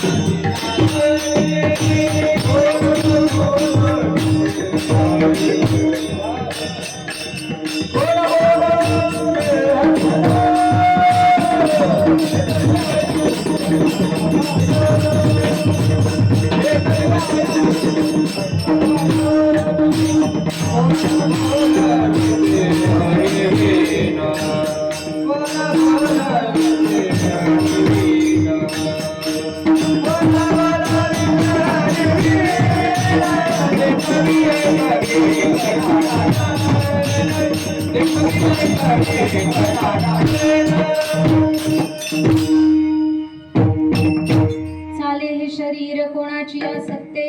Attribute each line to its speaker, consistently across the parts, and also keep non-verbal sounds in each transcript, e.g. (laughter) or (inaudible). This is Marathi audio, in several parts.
Speaker 1: Thank you. चाले हे शरीर कोणाची असते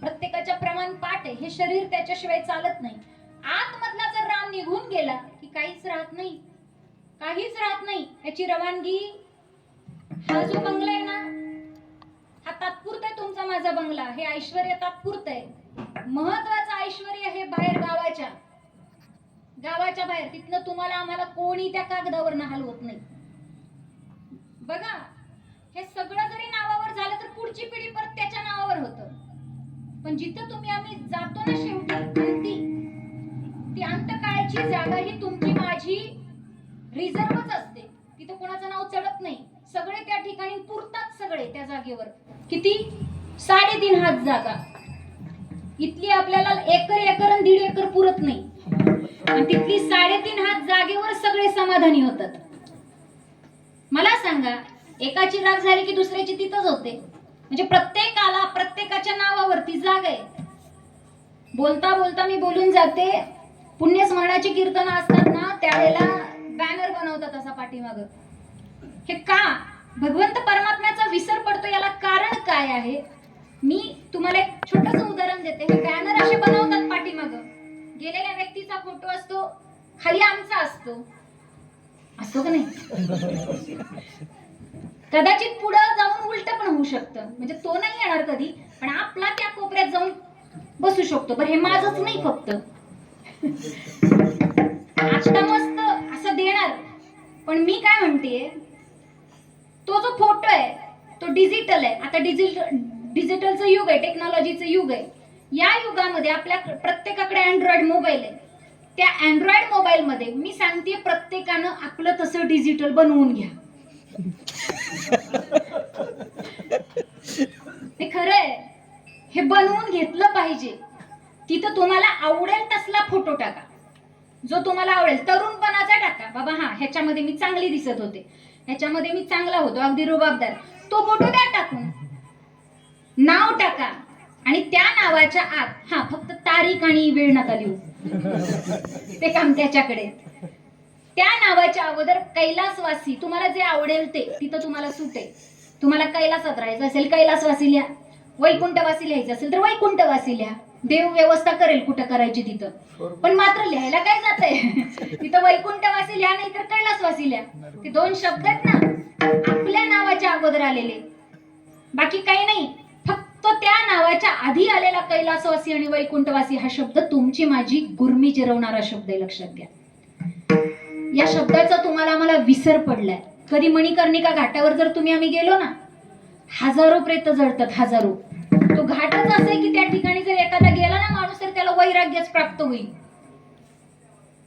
Speaker 1: प्रत्येकाच्या प्रमाण पाठ आहे. हे शरीर त्याच्याशिवाय चालत नाही. आतमधला जर राम निघून गेला की काहीच राहत नाही काहीच राहत नाही याची रवानगी हा जो बंगला आहे ना हा तात्पुरता आहे तुमचा माझा बंगला. हे ऐश्वर तात्पुरत आहे. महत्वाचं ऐश्वर हे बाहेर गावाच्या. गावाच्या बाहेर तिथनं तुम्हाला आम्हाला कोणी त्या कागदावर हलवत नाही. बघा हे सगळं जरी नावावर झालं तर पुढची पिढी परत त्याच्या नावावर होत. पण जिथं तुम्ही आम्ही जातो ना शेवटी अंती ती अंतकाळची जागा ही तुमची माझी रिझर्वच असते. तिथं कोणाचं नाव चढत नाही. सगळे त्या ठिकाणी पुरतात सगळे त्या जागेवर. किती? साडेतीन हात जागा. इथली आपल्याला एकर एकर आणि दीड एकर पुरत नाही. आणि तिथली साडेतीन हात जागेवर सगळे समाधानी होतात. मला सांगा एकाची राग झाली की दुसऱ्याची तिथंच होते? म्हणजे प्रत्येकाला प्रत्येकाच्या नावावरती जाग आहे. बोलता बोलता मी बोलून जाते. पुण्यस्मरणाची कीर्तन असतात ना त्यावेळेला बॅनर बनवतात असा पाठीमाग. हे का? भगवंत परमात्म्याचा विसर पडतो याला कारण काय आहे? मी तुम्हाला एक छोटस उदाहरण देते. हे बॅनर असे बनवतात पाठीमाग. गेलेल्या व्यक्तीचा फोटो असतो खाली आमचा असतो. असतो का नाही? (laughs) कदाचित पुढं जाऊन उलट पण होऊ शकतं. म्हणजे तो नाही येणार कधी पण आपला त्या कोपऱ्यात जाऊन बसू शकतो. बरं हे माझच नाही फक्त. आजटा मस्त असं देणार. पण मी काय म्हणतेय तो जो फोटो आहे तो डिजिटल आहे. आता डिजिटल डिजिटलचं युग आहे टेक्नॉलॉजीचं युग आहे. या युगामध्ये आपल्या प्रत्येकाकडे अँड्रॉइड मोबाईल आहे. त्या अँड्रॉइड मोबाईलमध्ये मी सांगते प्रत्येकानं आपलं तसं डिजिटल बनवून घ्या. हे खरं आहे हे बनवून घेतलं पाहिजे. तिथं तुम्हाला आवडेल तसला फोटो टाका. जो तुम्हाला आवडेल. तरुणपणाचा टाका. बाबा हा ह्याच्यामध्ये मी चांगली दिसत होते. ह्याच्यामध्ये मी चांगला होतो. अगदी रुबाबदार. तो फोटो द्या टाकून. नाव टाका. आणि त्या नावाच्या आत हा फक्त तारीख आणि वेळ नका लिहू. ते काम त्याच्याकडे. त्या नावाच्या अगोदर कैलासवासी तुम्हाला जे आवडेल ते तिथं तुम्हाला सुटे तुम्हाला कैलासात राहायचं असेल कैलासवासी लिहा. वैकुंठवासी लिहायचं असेल तर वैकुंठवासी लिहा. देव व्यवस्था करेल कुठं करायची तिथं. पण मात्र लिहायला काय जातंय? तिथं वैकुंठवासी लिहा नाही तर कैलासवासी लिहा. ते दोन शब्द आहेत ना आपल्या नावाच्या अगोदर आलेले. बाकी काही नाही. तो त्या नावाच्या आधी आलेला कैलासवासी आणि वैकुंठवासी हा शब्द तुमची माझी गुरमी जिरवणारा शब्द आहे लक्षात घ्या. या शब्दाचा तुम्हाला आम्हाला विसर पडलाय. कधी मणिकर्णिका घाटावर जर तुम्ही आम्ही गेलो ना हजारो प्रेत जळतात हजारो. तो घाटच असं आहे की त्या ठिकाणी जर एखादा गेला ना माणूस तर त्याला वैराग्यच प्राप्त होईल.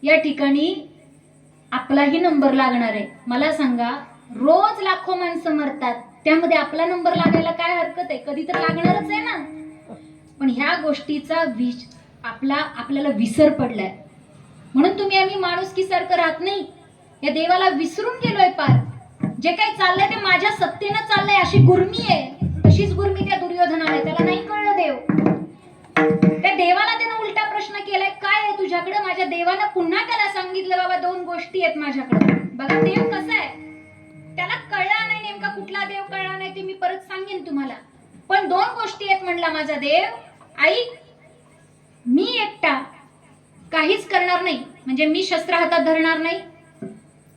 Speaker 1: या ठिकाणी आपलाही नंबर लागणार आहे. मला सांगा रोज लाखो माणसं मरतात. त्यामध्ये आपला नंबर लागायला काय हरकत आहे? कधी तर लागणारच आहे ना. पण ह्या गोष्टीचा विच आपला आपल्याला विसर पडलाय. म्हणून तुम्ही आम्ही माणुसकी सारखं राहत नाही. या देवाला विसरून गेलोय पार. जे काही चाललंय ते माझ्या सत्तेनं चाललंय. अशी गुर्मी आहे. तशीच गुर्मी त्या दुर्योधनाला त्याला नाही कळलं देव. त्या देवाला त्यानं उलटा प्रश्न केलाय. काय आहे तुझ्याकडे? माझ्या देवानं पुन्हा त्याला सांगितलं बाबा दोन गोष्टी आहेत माझ्याकडे. बघा देव कसा आहे? त्याला कळला नाही. नेमका कुठला देव कळला नाही ते मी परत सांगेन तुम्हाला. पण दोन गोष्टी आहेत म्हणला माझा देव. आई मी एकटा काहीच करणार नाही. म्हणजे मी शस्त्र हातात धरणार नाही.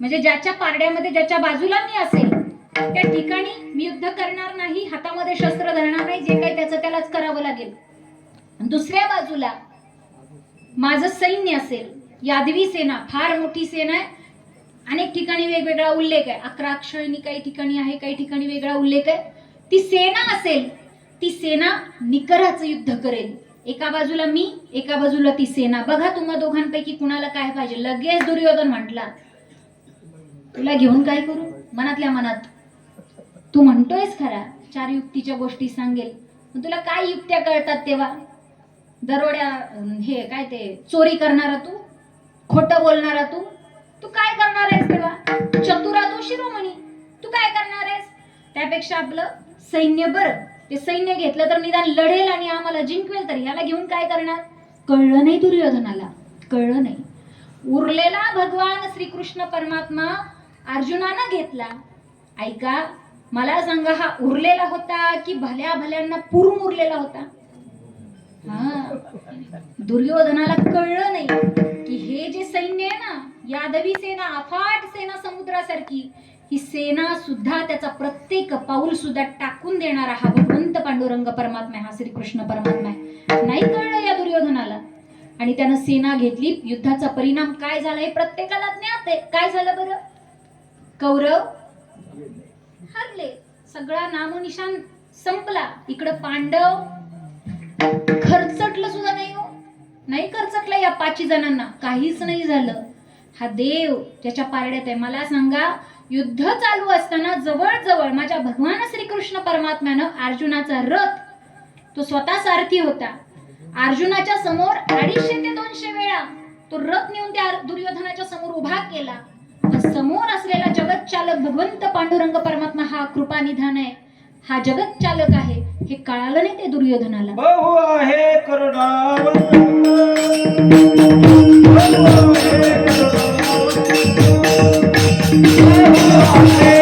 Speaker 1: म्हणजे ज्याच्या पारड्यामध्ये ज्याच्या बाजूला मी असेल त्या ठिकाणी मी युद्ध करणार नाही हातामध्ये शस्त्र धरणार नाही जे काही त्याचं त्यालाच करावं लागेल. दुसऱ्या बाजूला माझं सैन्य असेल यादवी सेना फार मोठी सेना आहे. अनेक ठिकाणी वेगवेगळा उल्लेख आहे. अकरा अक्षयणी काही ठिकाणी आहे काही ठिकाणी वेगळा उल्लेख आहे. ती सेना असेल ती सेना निकराचं युद्ध करेल. एका बाजूला मी एका बाजूला ती सेना. बघा तुम्हा दोघांपैकी कुणाला काय पाहिजे. लगेच दुर्योधन म्हटला तुला घेऊन काय करू? मनातल्या मनात. तू म्हणतोयस खरा चार युक्तीच्या गोष्टी सांगेल. पण तुला काय युक्त्या कळतात तेव्हा? दरोड्या हे काय ते चोरी करणारा तू? खोटं बोलणारा तू? तू काय करणार आहेस तेव्हा? चतुरा तो हो शिरोमणी तू काय करणार आहेस? त्यापेक्षा आपलं सैन्य बरं. ते सैन्य घेतलं तर निदान लढेल आणि आम्हाला जिंकवेल तर याला घेऊन काय करणार? कळलं नाही दुर्योधनाला. कळलं नाही. उरलेला भगवान श्रीकृष्ण परमात्मा अर्जुनानं घेतला. ऐका मला सांगा हा उरलेला होता की भल्या भल्यांना पुरून उरलेला होता? हा. दुर्योधनाला कळलं नाही की हे जे सैन्य आहे ना यादवी सेना अफाट सेना समुद्रासारखी ही सेना सुद्धा त्याचा प्रत्येक पाऊल सुद्धा टाकून देणारा हा भगवंत पांडुरंग परमात्मा हा श्रीकृष्ण परमात्मा आहे. नाही कळलं या दुर्योधनाला? आणि त्यानं सेना घेतली युद्धाचा परिणाम काय झाला हे प्रत्येकाला ज्ञात आहे. काय झालं बरं? कौरव हरले. सगळा नामोनिशान संपला. इकडं पांडव खर्चटलं सुद्धा नाही हो. नाही खर्चटलं या पाची जणांना. काहीच नाही झालं. हा देव ज्याच्या पारड्यात आहे. मला सांगा युद्ध चालू असताना जवळजवळ माझ्या भगवान श्रीकृष्ण परमात्म्यानं अर्जुनाचा रथ तो स्वतः सारथी होता. अर्जुनाच्या समोर अडीचशे ते दोनशे वेळा तो रथ नेऊन त्या दुर्योधनाच्या समोर उभा केला. समोर असलेला जगत चालक भगवंत पांडुरंग परमात्मा हा कृपा निधान आहे. हा जगत चालक आहे. हे कळालं नाही ते दुर्योधनाला.
Speaker 2: बहु आहे करुणावंत. बहु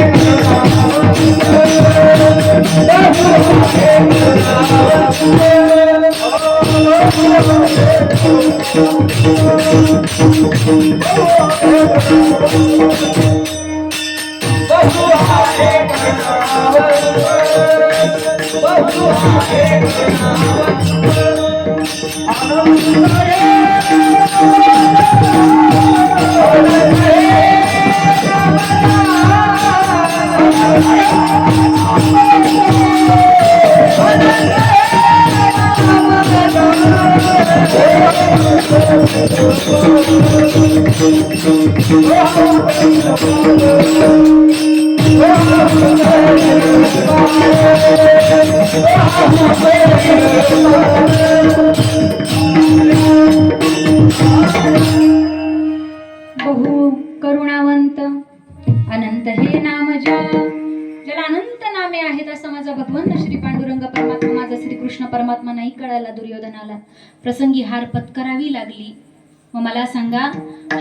Speaker 2: बहु करुणावंत
Speaker 1: अनंत हे नाम ज्याला अनंत नामे आहेत असं माझा भगवंत श्री पांडुरंग परमात्मा माझा श्री कृष्ण परमात्मा नाही कळाला दुर्योधनाला. प्रसंगी हार पत्करावी लागली. मग मला सांगा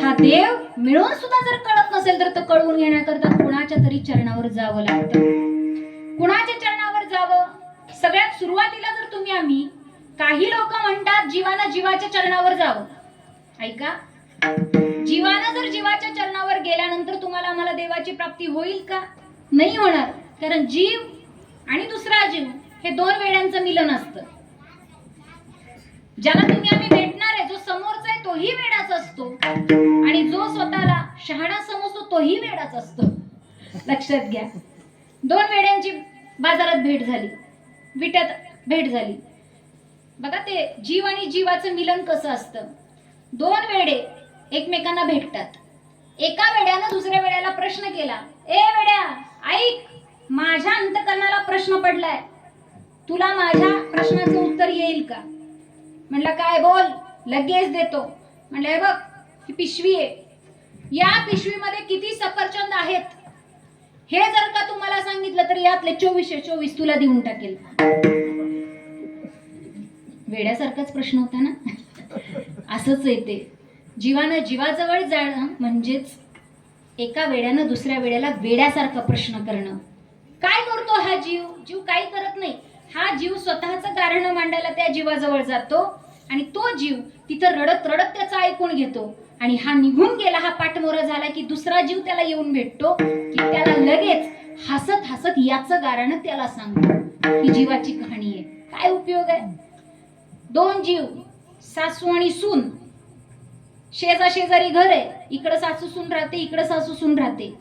Speaker 1: हा देव मिळून सुद्धा जर कळत नसेल तर तो कळवून घेण्याकरता कुणाच्या तरी चरणावर जावं लागतं. कुणाच्या चरणावर जावं? सगळ्यात सुरुवातीला जर तुम्ही आम्ही काही लोक म्हणतात जीवानं जीवाच्या चरणावर जावं. ऐका. जीवानं जर जीवाच्या चरणावर गेल्यानंतर तुम्हाला आम्हाला देवाची प्राप्ती होईल का? नाही होणार. कारण जीव आणि दुसरा जीव हे दोन वेड्यांचं मिलन असतं. ज्याला तुम्ही आम्ही भेटणार आहे जो समोरचा आहे तोही वेडाच असतो. आणि जो स्वतःला शहाणा समजतो तोही वेडाच असतो. लक्षात घ्या. दोन वेड्यांची बाजारात भेट झाली. विट्यात भेट झाली. बघा ते जीव आणि जीवाचं मिलन कसं असतं. दोन वेडे एकमेकांना भेटतात. एका वेड्यानं दुसऱ्या वेड्याला प्रश्न केला. ए वेड्या ऐक माझ्या अंतकरणाला प्रश्न पडलाय. तुला माझ्या प्रश्नाचं उत्तर येईल का? म्हटलं काय बोल लगेच देतो. म्हणलं बघ ही पिशवी आहे. या पिशवीमध्ये किती सफरचंद आहेत? हे जर का तुम्हाला सांगितलं तर यातले चोवीसशे चोवीस तुला देऊन टाकेल. वेड्यासारखाच प्रश्न होता ना? असंच येते जीवानं जीवाजवळ जाणं म्हणजेच एका वेड्यानं दुसऱ्या वेड्याला वेड्यासारखा प्रश्न करणं. काय करतो हा जीव? जीव काही करत नाही. हा जीव स्वतःचं कारण मांडायला त्या जीवाजवळ जातो आणि तो जीव तिथं रडत रडत त्याचा ऐकून घेतो. आणि हा निघून गेला हा पाठमोरा झाला की दुसरा जीव त्याला येऊन भेटतो. की त्याला लगेच हसत हसत याचं कारण त्याला सांगतो. ही जीवाची कहाणी आहे. काय उपयोग आहे? दोन जीव सासू आणि सून. शेजा शेजारी घर आहे. इकडं सासू सून राहते इकडं सासू सून राहते.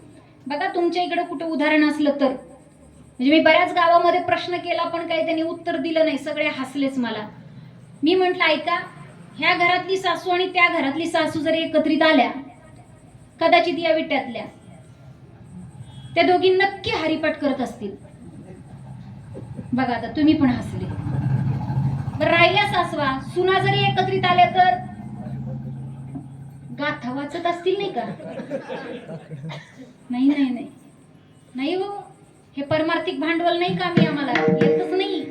Speaker 1: बघा तुमच्या इकडं कुठं उदाहरण असलं तर. म्हणजे मी बऱ्याच गावामध्ये प्रश्न केला पण काही त्यांनी उत्तर दिलं नाही. सगळे हसलेच मला. मी म्हंटल ऐका ह्या घरातली सासू आणि त्या घरातली सासू जर एकत्रित आल्या कदाचित या विट्यातल्या त्या दोघी नक्की हरिपाठ करत असतील. बघा आता तुम्ही पण हसले. तर राहिल्या सासवा. सुना जरी एकत्रित आल्या तर गाथा वाचत असतील नाही का? नाही नाही नाही. नाही हो. हे परमार्थिक भांडवल नाही का मी आम्हाला? येतच नाही.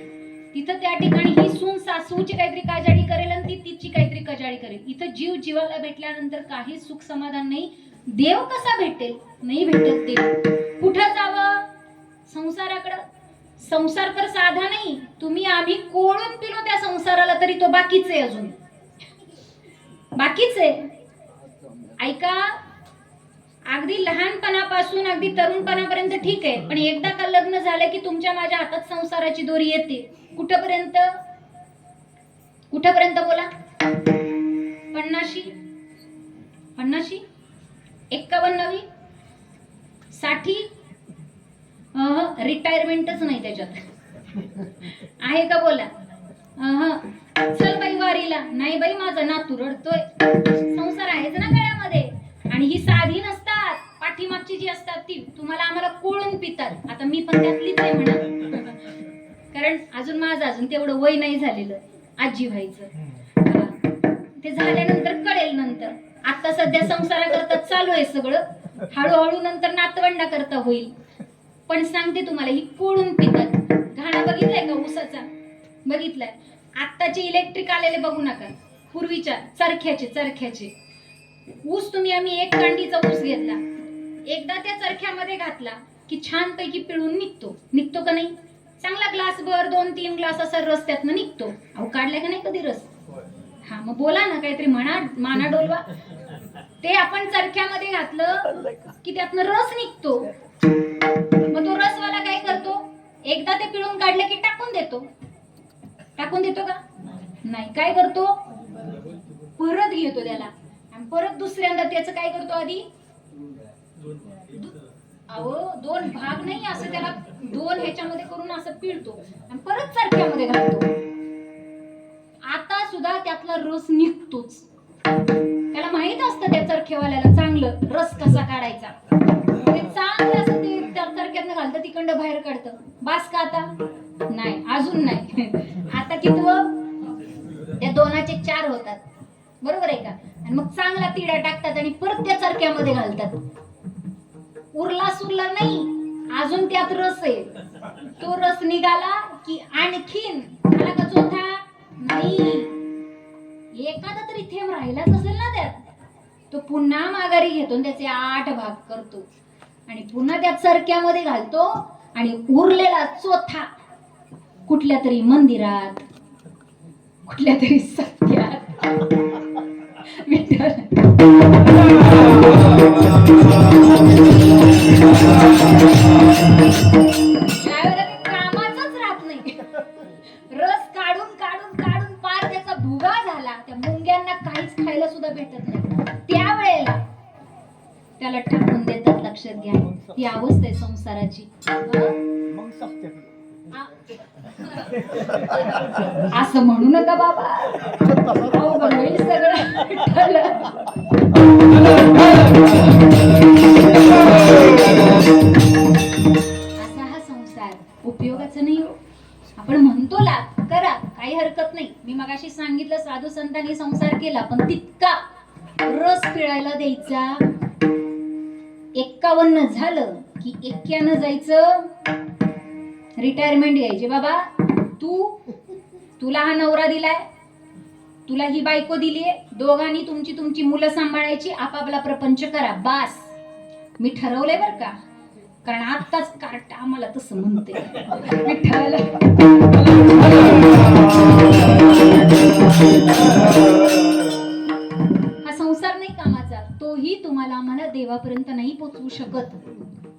Speaker 1: तिथं त्या ठिकाणी ही सून सासूची काहीतरी काजाडी करेल आणि ती तिची काहीतरी कजाडी करेल. इथं जीव जीवाला भेटल्यानंतर काही सुख समाधान नाही. देव कसा भेटेल? नाही भेटत देव. कुठं जावं? संसाराकडं संसार तर साधा नाही. तुम्ही आम्ही कोळून पिलो त्या संसाराला तरी तो बाकीच आहे अजून. बाकीच आहे. ऐका अगदी लहानपणापासून अगदी तरुणपणापर्यंत ठीक आहे. पण एकदा का लग्न झालं की तुमच्या माझ्या हातात संसाराची दोरी येते. कुठपर्यंत? कुठपर्यंत बोला? पन्नाशी? पन्नाशी? एक्कावन्नवी? साठी? रिटायरमेंटच नाही त्याच्यात. आहे का बोला? चल बाई वारीला. नाही बाई माझा नातू रडतोय. संसार आहेच ना गळ्यामध्ये. आणि ही साधी नसतात. पाठीमागची जी असतात ती तुम्हाला आम्हाला कोळून पितात. आता मी पण त्यातलीच आहे म्हणा. कारण अजून माझं अजून तेवढं वय नाही झालेलं. आजी व्हायचं. ते झाल्यानंतर कळेल नंतर. आता सध्या संसाराकरता चालू आहे सगळं. हळूहळू नंतर नातवंडा करता होईल. पण सांगते तुम्हाला ही कोळून पितात घाणा बघितलाय का ऊसाचा? बघितलाय. आत्ताचे इलेक्ट्रिक आलेले बघू नका. पूर्वीच्या चरख्याचे चरख्याचे. ऊस तुम्ही आम्ही एक कांडीचा ऊस घेतला. एकदा त्या चरख्यामध्ये घातला की छान पैकी पिळून निघतो. निघतो का नाही? चांगला ग्लास भर दोन तीन ग्लास असा रस त्यातनं निघतो. अहो काढलाय का नाही कधी रस? हा मग बोला ना काहीतरी म्हणा माना डोलवा. ते आपण चरख्यामध्ये घातलं की त्यातनं रस निघतो. एकदा ते पिळून काढलं की टाकून देतो. टाकून देतो का? नाही. काय करतो? परत घेतो त्याला. आणि परत दुसऱ्यांदा त्याचं काय करतो आधी? अहो दोन भाग नाही असं त्याला दोन ह्याच्यामध्ये करून असं पिळतो. आणि परत चरख्यामध्ये घालतो. आता सुद्धा त्यातला रस निघतोच. त्याला माहीत असतं त्या चरखेवाल्याला चांगलं रस कसा काढायचा. ते चांगलं असं ते घालतं तिकडं बाहेर काढतं. बास का आता? नाही अजून नाही. (laughs) आता कितवं त्या दोनाचे चार होतात. बरोबर आहे का? आणि मग चांगला तिडा टाकतात आणि परत त्या चरक्यामध्ये घालतात. उरला सुरला नाही अजून त्यात रस आहे. तो रस निघाला की आणखीन आला का चौथा? नाही. एखादा तरी थेंब राहिलाच असेल ना त्यात. तो पुन्हा माघारी घेतो त्याचे आठ भाग करतो. आणि पुन्हा त्या चरक्यामध्ये घालतो आणि उरलेला चोथा कुठल्या तरी मंदिरात कुठल्या तरी सत्यात. कामाचाच राहत नाही. रस काढून काढून काढून पार त्याचा भुगा झाला. त्या मुंग्यांना काहीच खायला सुद्धा भेटत नाही. त्याला टाकून देतात लक्षात घ्या. ही अवस्था आहे संसाराची. असं म्हणू नका बाबा. होईल सगळं. असा हा संसार. उपयोगाचा नाही हो. आपण म्हणतो ला करा काही हरकत नाही. मी मगाशी सांगितलं साधू संतांनी संसार केला पण तितका रस पिळायला द्यायचा. एकावन्न झालं की एक्क्यानं जायचं. रिटायरमेंट घ्यायची बाबा तू तुला हा नवरा दिलाय. तुला ही बायको दिलीये. दोघांनी तुमची तुमची मुलं सांभाळायची. आपापला प्रपंच करा. बास. मी ठरवलंय बर का? कारण आत्ताच कार्ट आम्हाला तसं म्हणते मी ठरवलं तोही तुम्हाला आम्हाला देवापर्यंत नाही पोचवू शकत.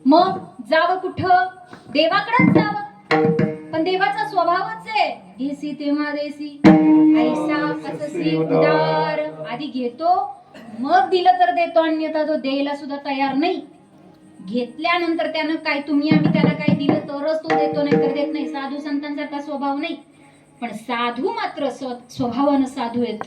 Speaker 1: मग जावं कुठं? देवाकडेच जावं. पण देवाचा स्वभावच आहे. घेसी तेव्हा देसी ऐसा अससी उदार. आधी घेतो मग दिलं तर देतो अन्यथा तो द्यायला सुद्धा तयार नाही. घेतल्यानंतर त्यानं काय तुम्ही आम्ही त्याला काय दिलं तरच तो देतो नाही तर देत नाही. साधू संतांसारखा स्वभाव नाही. पण साधू मात्र स्वभावानं साधू आहेत.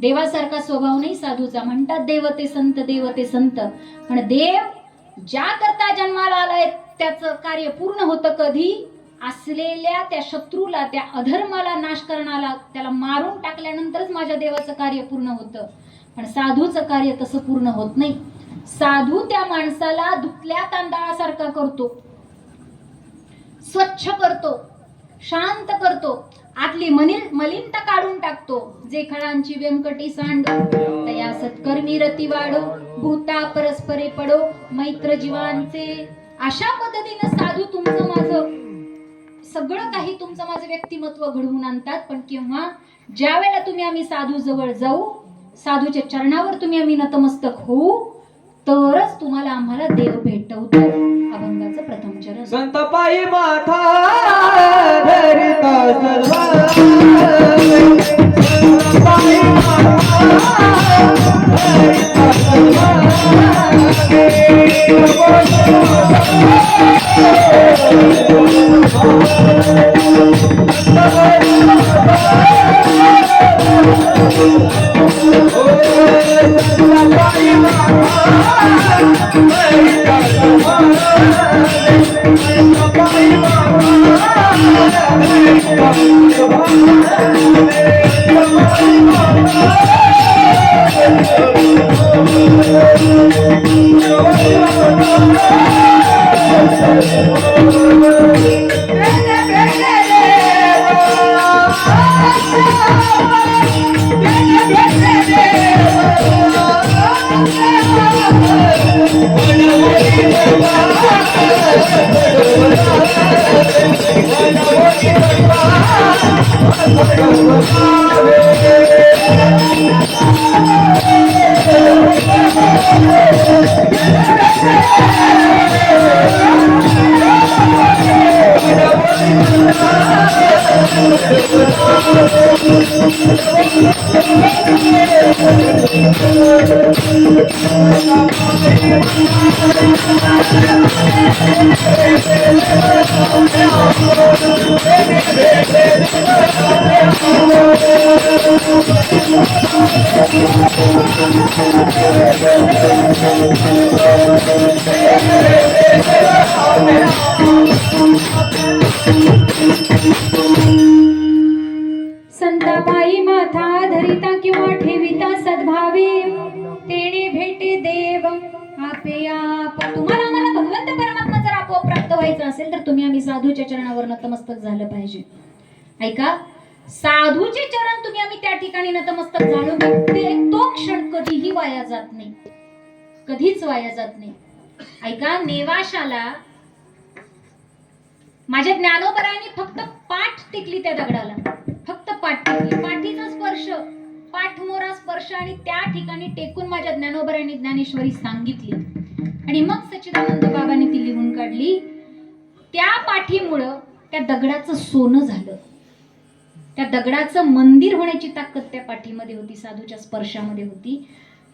Speaker 1: देवासारखा स्वभाव नाही साधूचा. म्हणतात देव ते संत देव ते संत. पण देव ज्या करता जन्माला आलाय त्याचं कार्य पूर्ण होतं कधी? असलेल्या त्या शत्रूला त्या अधर्माला नाश करणाला त्याला मारून टाकल्यानंतरच माझ्या देवाचं कार्य पूर्ण होतं. पण साधूचं कार्य तसं पूर्ण होत नाही. साधू त्या माणसाला धुतल्या तांदळासारखा करतो. स्वच्छ करतो. शांत करतो. आतली मनिल मलिनता काढून टाकतो. जे खळांची व्यंकटी सांड तया सत्कर्मी रती वाढो भूता परस्परे पडो मैत्र जीवांचे. अशा पद्धतीनं साधू तुमचं माझं सगळं काही तुमचं माझं व्यक्तिमत्व घडवून आणतात. पण केव्हा? ज्या वेळेला तुम्ही आम्ही साधू जवळ जाऊ साधूच्या चरणावर तुम्ही आम्ही नतमस्तक होऊ तरच तुम्हाला आम्हाला देव भेटवतो. अभंगाचं प्रथम चरण.
Speaker 2: संतपाई माथा धरिता सर्व संत पायी माथा धरिता
Speaker 1: संताबाई माथा धरिता किंवा ठेविता सद्भावी तेने भेटे देव आपे आप. तुम्हाला आम्हाला भगवंत परमात्मा जर आपोआप प्राप्त व्हायचं असेल तर तुम्ही आम्ही साधूच्या चरणावर नतमस्तक झालं पाहिजे. ऐका? साधूचे चरण तुम्ही आम्ही त्या ठिकाणी नतमस्तक झालो ते तो क्षण कधीही वाया जात नाही. कधीच वाया जात नाही. ऐका? नेवाशाला माझ्या ज्ञानोबरायांनी फक्त पाठ टिकली त्या दगडाला. फक्त पाठी पाठीचा स्पर्श पाठमोरा स्पर्श आणि त्या ठिकाणी टेकून माझ्या ज्ञानोबरायांनी ज्ञानेश्वरी सांगितली. आणि मग सच्चिदानंद बाबांनी ती लिहून काढली. त्या पाठीमुळं त्या दगडाचं सोनं झालं. त्या दगडाचं मंदिर होण्याची ताकद त्या पाठीमध्ये होती साधूच्या स्पर्शामध्ये होती.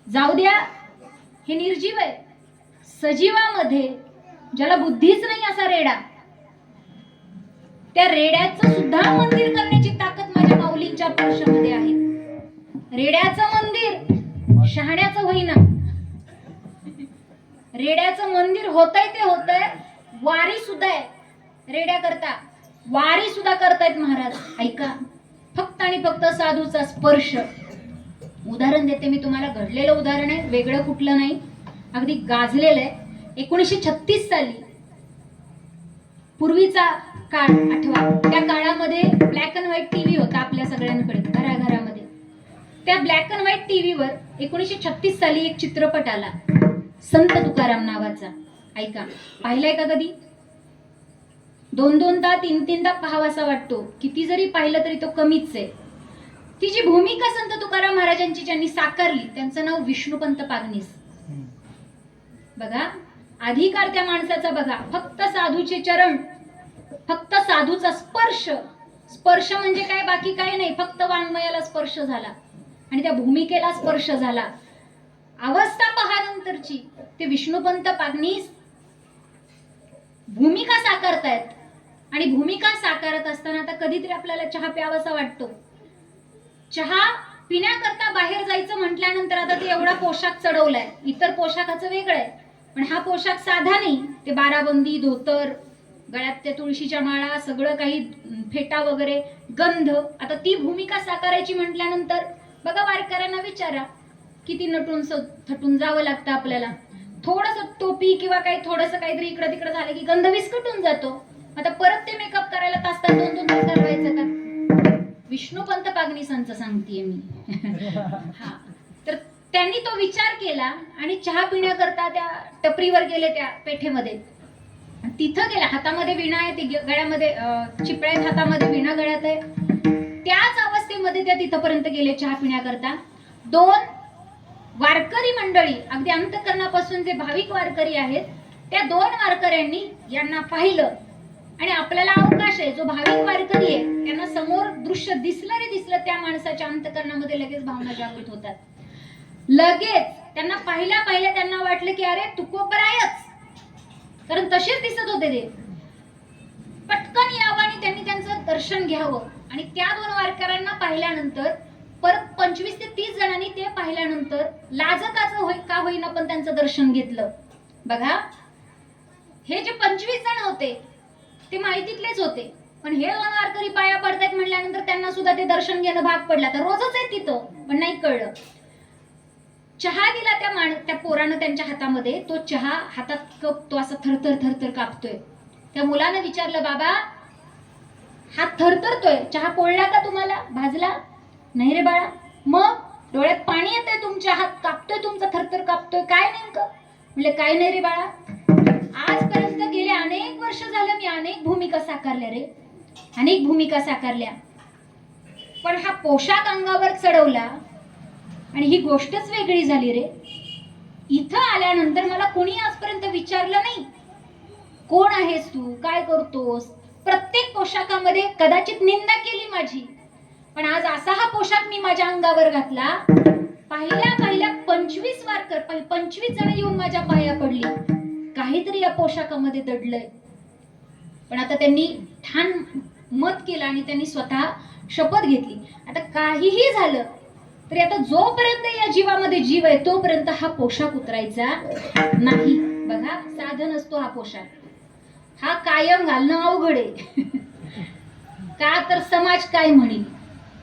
Speaker 1: जाऊ द्या हे निर्जीव आहे. सजीवामध्ये ज्याला बुद्धीच नाही असा रेडा त्या रेड्याचं सुद्धा मंदिर करण्याची ताकद माझ्या माऊलींच्या आहे. रेड्याचं मंदिर शहाण्याचं होईना रेड्याचं मंदिर होतंय ते होतंय वारी सुद्धा आहे. रेड्या करता वारी सुद्धा करतायत महाराज. ऐका फक्त आणि फक्त साधूचा स्पर्श. उदाहरण देते मी तुम्हाला. घडलेलं उदाहरण आहे वेगळं कुठलं नाही. अगदी गाजलेलं आहे. एकोणीसशे छत्तीस साली पूर्वीचा काळ आठवा. त्या काळामध्ये ब्लॅक अँड व्हाईट टीव्ही होता आपल्या सगळ्यांकडे घराघरामध्ये. त्या ब्लॅक अँड व्हाईट टीव्हीवर एकोणीसशे छत्तीस साली एक चित्रपट आला. संत तुकाराम नावाचा. ऐका पाहिलाय का कधी? दोन दोनदा तीन तीनदा पाहावासा वाटतो. किती जरी पाहिलं तरी तो कमीच आहे. ती जी भूमिका संत तुकाराम महाराजांची ज्यांनी साकारली त्यांचं नाव विष्णुपंत पागनीस. बघा अधिकार त्या माणसाचा बघा. फक्त साधूचे चरण फक्त साधूचा स्पर्श. स्पर्श म्हणजे काय? बाकी काय नाही. फक्त वाङ्मयाला स्पर्श झाला. आणि त्या भूमिकेला स्पर्श झाला. अवस्था पहा नंतरची. ते विष्णुपंत पागनीस भूमिका साकारतायत. आणि भूमिका साकारत असताना आता कधीतरी आपल्याला चहा प्यावासा वाटतो. चहा पिण्याकरता बाहेर जायचं म्हटल्यानंतर आता ते एवढा पोशाख चढवलाय. इतर पोशाखाचं वेगळं आहे. पण हा पोशाख साधा नाही. ते बाराबंदी धोतर गळ्यात त्या तुळशीच्या माळा सगळं काही फेटा वगैरे गंध. आता ती भूमिका साकारायची म्हटल्यानंतर बघा वारकऱ्यांना विचारा किती नटून थटून जावं लागतं आपल्याला. थोडस टोपी किंवा काही थोडस काहीतरी इकडं तिकडं झालं की गंध विस्कटून जातो. आता परत ते मेकअप करायला तास तास दोन दोन तास घालवायचं का विष्णुपंत पागनीसांचं सांगतेय मी. (laughs) हा. त्यांनी तो विचार केला आणि चहा पिण्याकरता त्या टपरीवर गेले त्या पेठेमध्ये. तिथं गेल्या हातामध्ये विणा आहे. ती गळ्यामध्ये चिपळ्यात हातामध्ये विणा गळ्यात आहे. त्याच अवस्थेमध्ये त्या तिथपर्यंत गेले चहा पिण्याकरता. दोन वारकरी मंडळी अगदी अंतकरणापासून जे भाविक वारकरी आहेत त्या दोन वारकऱ्यांनी यांना पाहिलं. आणि आपल्याला अवकाश आहे. जो भाविक वारकरी आहे त्यांना समोर दृश्य दिसलं रे दिसलं त्या माणसाच्या अंतकरणामध्ये लगेच भावना जागृत होतात. लगेच त्यांना पाहिल्या पाहिल्या त्यांना वाटलं की अरे तुकोपरायच कारण तसेच दिसत होते ते. पटकन यावं आणि त्यांनी त्यांचं दर्शन घ्यावं. आणि त्या दोन वारकऱ्यांना पाहिल्यानंतर परत पंचवीस ते तीस जणांनी ते पाहिल्यानंतर लाजकाचं होई का होईना पण त्यांचं दर्शन घेतलं. बघा हे जे पंचवीस जण होते ते माहितीतलेच होते. पण हे दोन वारकरी पाया पडतायत म्हटल्यानंतर त्यांना सुद्धा ते दर्शन घेणं भाग पडला. तर रोजच आहे तिथं पण नाही कळलं. चहा दिला त्या माण त्या पोरानं त्यांच्या हातामध्ये तो चहा हातात कप तो असा थरथर थरथर कापतोय. त्या मुलानं विचारलं बाबा हात थरथरतोय चहा पोळला का तुम्हाला? भाजला? नाही रे बाळा. मग? डोळ्यात पाणी येतंय तुमच्या हात कापतोय तुमचा थरथर कापतोय काय नेमकं? म्हणले काय नाही रे बाळा. आजपर्यंत गेले अनेक वर्ष झालं मी अनेक भूमिका साकारल्या रे. अनेक भूमिका साकारल्या. पण हा पोशाख अंगावर चढवला आणि ही गोष्टच वेगळी झाली रे. इथं आल्यानंतर मला कोणी आजपर्यंत विचारलं नाही. कोण आहेस तू? काय करतोस? प्रत्येक पोशाखामध्ये कदाचित निंदा केली माझी. पण आज असा हा पोशाख मी माझ्या अंगावर घातला पहिल्या पहिल्या पंचवीस वारकर पंचवीस जण येऊन माझ्या पाया पडली. काहीतरी या पोशाखामध्ये दडलंय. पण आता त्यांनी ठाण मत केलं आणि त्यांनी स्वतः शपथ घेतली. आता काहीही झालं तरी आता जोपर्यंत या जीवामध्ये जीव आहे तोपर्यंत हा पोशाख उतरायचा नाही. बघा साधन असतो हा पोशाख. हा कायम घालणं अवघड आहे. का तर समाज काय म्हणेल?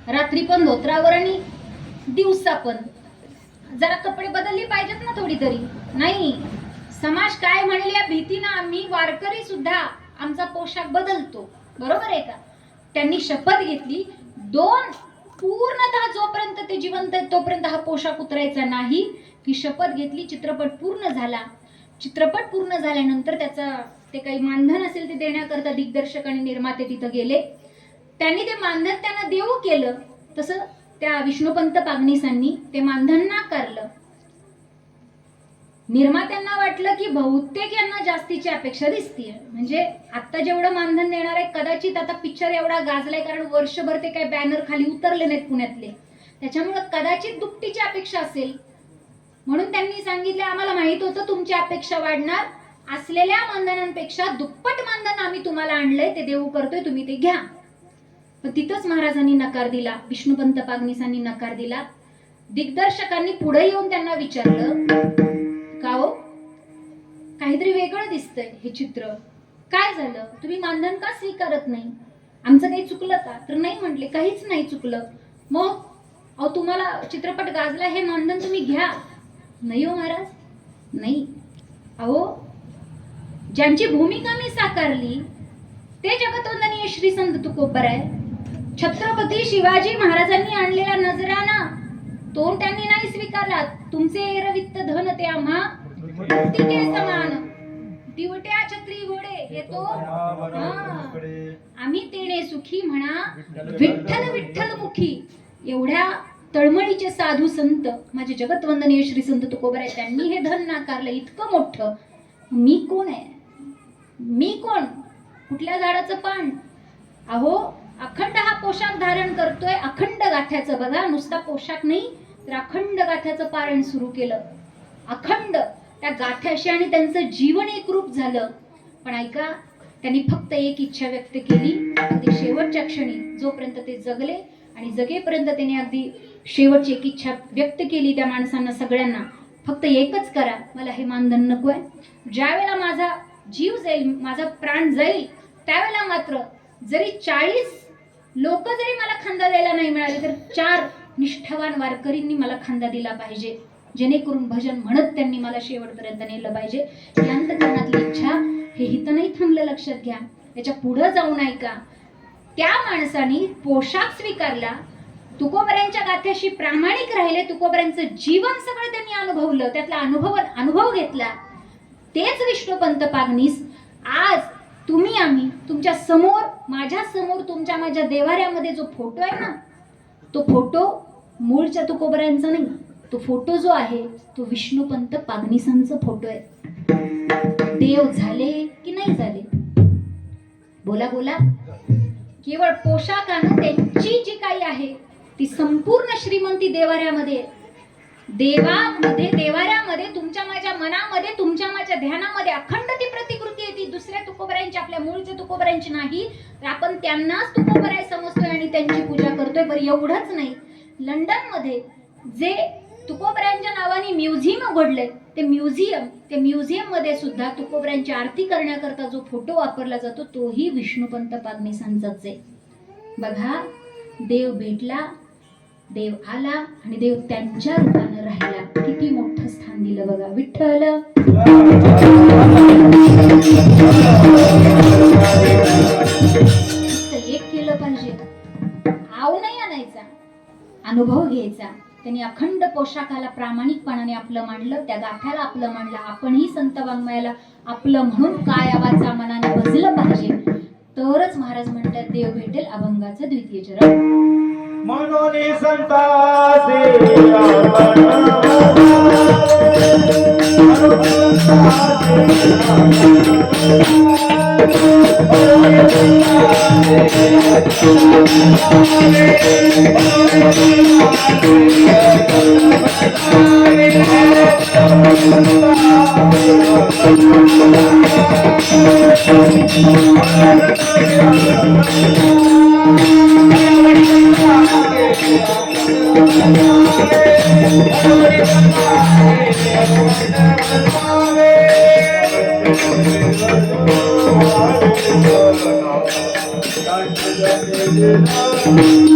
Speaker 1: रात्री पण धोत्रावर आणि दिवसा पण. जरा कपडे बदलले पाहिजेत ना थोडी तरी. नाही. समाज काय म्हणेल या भीतीनं आम्ही वारकरी सुद्धा आमचा पोशाख बदलतो. बरोबर आहे का? त्यांनी शपथ घेतली दोन पूर्णतः जोपर्यंत ते जिवंत आहेत तोपर्यंत हा पोशाख उतरायचा नाही. ही शपथ घेतली चित्रपट पूर्ण झाला. चित्रपट पूर्ण झाल्यानंतर त्याचा ते काही मानधन असेल ते देण्याकरता दिग्दर्शक आणि निर्माते तिथं गेले. त्यांनी ते मानधन त्यांना देऊ केलं. तसं त्या विष्णुपंत पागनीसांनी ते मानधन नाकारलं. निर्मात्यांना वाटलं की बहुतेक यांना जास्तीची अपेक्षा दिसतीये. म्हणजे आता जेवढं मानधन देणार आहे कदाचित आता पिक्चर एवढा गाजलाय कारण वर्षभर ते काही बॅनर खाली उतरले नाहीत पुण्यातले. त्याच्यामुळे कदाचित दुपटीची अपेक्षा असेल. म्हणून त्यांनी सांगितलं आम्हाला माहीत होतं तुमची अपेक्षा वाढणार. असलेल्या मानधनांपेक्षा दुप्पट मानधन आम्ही तुम्हाला आणलंय ते देऊ करतोय तुम्ही ते घ्या. पण तिथंच महाराजांनी नकार दिला विष्णुपंत पागनिसांनी नकार दिला. दिग्दर्शकांनी पुढे येऊन त्यांना विचारलं का हो? काहीतरी वेगळं दिसतंय हे चित्र. काय झालं? तुम्ही मानधन का स्वीकारत नाही? आमचं काही चुकलं का? तर नाही म्हटले काहीच नाही चुकलं. मग? अहो तुम्हाला चित्रपट गाजला हे मानधन तुम्ही घ्या. नाही हो महाराज. नाही. अहो ज्यांची भूमिका मी साकारली ते जगतवंदनीय श्री संत तुकोपर आहे छत्रपती शिवाजी महाराजांनी आणलेला नजराना तो त्यांनी नाही स्वीकारला. तुमचे एरवित्त धन ते आम्हा मुक्तिके समान. दिवट्या छत्री घोडे येतो आम्ही तेने सुखी म्हणा. विठ्ठल विठ्ठल मुखी. एवढ्या तळमळीचे साधू संत माझे जगतवंदनीय श्री संत तुकोबर आहे त्यांनी हे धन नाकारलं. इतकं मोठं. मी कोण आहे? मी कोण? कुठल्या झाडाचं पान? अहो अखंड हा पोशाख धारण करतोय. अखंड गाथ्याचं बघा नुसता पोशाख नाही तर अखंड गाथ्याचं पारण सुरू केलं. अखंड. त्या गाथ्याशी आणि त्यांचं जीवन एकरूप झालं. पण ऐका त्यांनी फक्त एक इच्छा व्यक्त केली. अगदी शेवटच्या क्षणी जोपर्यंत ते जगले आणि जगेपर्यंत त्यांनी अगदी शेवटची एक इच्छा व्यक्त केली त्या माणसांना सगळ्यांना फक्त एकच करा. मला हे मानधन नको आहे. ज्यावेळेला माझा जीव जाईल माझा प्राण जाईल त्यावेळेला मात्र जरी चाळीस लोक जरी मला खांदा द्यायला नाही मिळाले तर चार निष्ठावान वारकरींनी मला खांदा दिला पाहिजे. जेणेकरून भजन म्हणत त्यांनी मला शेवटपर्यंत नेलं पाहिजे. ही अंतकरणातली इच्छा हे हिथं नाही थांबलं लक्षात घ्या. याच्या पुढं जाऊन ऐका. त्या माणसाने पोशाख स्वीकारला. तुकोबऱ्यांच्या गाथ्याशी प्रामाणिक राहिले. तुकोबऱ्यांचं जीवन सगळं त्यांनी अनुभवलं. त्यातला अनुभव अनुभव घेतला. तेच विष्णुपंत पागनीस. आज तुम्ही आम्ही तुमच्यासमोर माझ्यासमोर तुमच्या माझ्या देवाऱ्यामध्ये जो फोटो आहे ना तो फोटो मूळच्या तुकोबऱ्यांचा नाही तो फोटो जो आहे तो विष्णुपंत पागनिसांचा फोटो आहे. देव झाले की नाही झाले? बोला बोला. केवळ पोशाखानं त्यांची जी काही आहे ती संपूर्ण श्रीमंती देवाऱ्यामध्ये आहे. देवामध्ये देवाऱ्यामध्ये तुमच्या माझ्या मनामध्ये तुमच्या माझ्या ध्यानामध्ये अखंड ती प्रतिकृती आहे ती दुसऱ्या तुकोबऱ्यांची आपल्या मूळच्या तुकोबऱ्यांची नाही. तर आपण त्यांनाच तुकोबराय समजतोय आणि त्यांची पूजा करतोय बरं एवढंच नाही. लंडनमध्ये जे तुकोबऱ्यांच्या नावाने म्युझियम उघडले ते म्युझियम ते म्युझियममध्ये सुद्धा तुकोबऱ्यांची आरती करण्याकरता जो फोटो वापरला जातो तोही विष्णुपंत पागनीसांचाच आहे. बघा देव भेटला देव आला आणि देव त्यांच्या रूपानं राहिला. किती मोठं स्थान दिलं बघा. विठ्ठल. एक केलं पाहिजे. आव नाही आणायचा. अनुभव घ्यायचा. त्यांनी अखंड पोशाखाला प्रामाणिकपणाने आपलं मांडलं त्या गाठ्याला आपलं मांडलं. आपणही संत वाङ्मयाला आपलं म्हणून काय आवाजा मनाने बसलं पाहिजे. तरच महाराज म्हणतात देव भेटेल अभंगाचं द्वितीय चरण.
Speaker 2: মননে Thank you.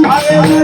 Speaker 2: I'm